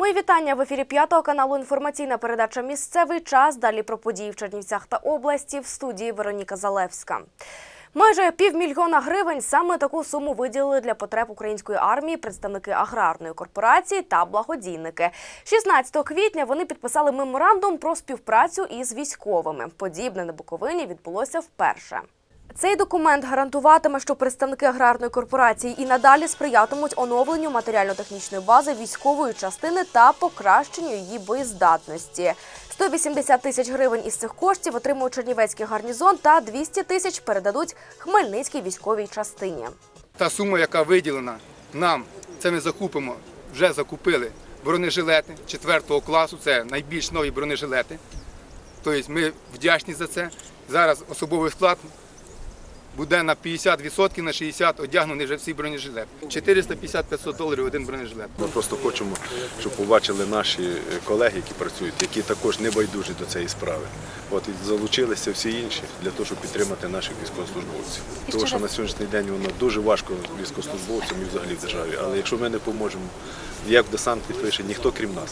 Мої вітання в ефірі п'ятого каналу. Інформаційна передача Місцевий час. Далі про події в Чернівцях та області в студії Вероніка Залевська. Майже півмільйона гривень саме таку суму виділили для потреб української армії представники аграрної корпорації та благодійники. 16 квітня вони підписали меморандум про співпрацю із військовими. Подібне на Буковині відбулося вперше. Цей документ гарантуватиме, що представники аграрної корпорації і надалі сприятимуть оновленню матеріально-технічної бази військової частини та покращенню її боєздатності. 180 тисяч гривень із цих коштів отримує Чернівецький гарнізон та 200 тисяч передадуть Хмельницькій військовій частині. Та сума, яка виділена нам, це ми закупимо, вже закупили бронежилети 4 класу, це найбільш нові бронежилети. Тобто ми вдячні за це. Зараз особовий склад буде на 50%, на 60% одягнений вже всі бронежилети. 450-500 доларів один бронежилет. Ми просто хочемо, щоб побачили наші е, колеги, які працюють, які також не байдужі до цієї справи. От і залучилися всі інші для того, щоб підтримати наших військовослужбовців. Тому що на сьогоднішній день воно дуже важко військовослужбовцям і взагалі в державі. Але якщо ми не поможемо, як десант пише, ніхто крім нас.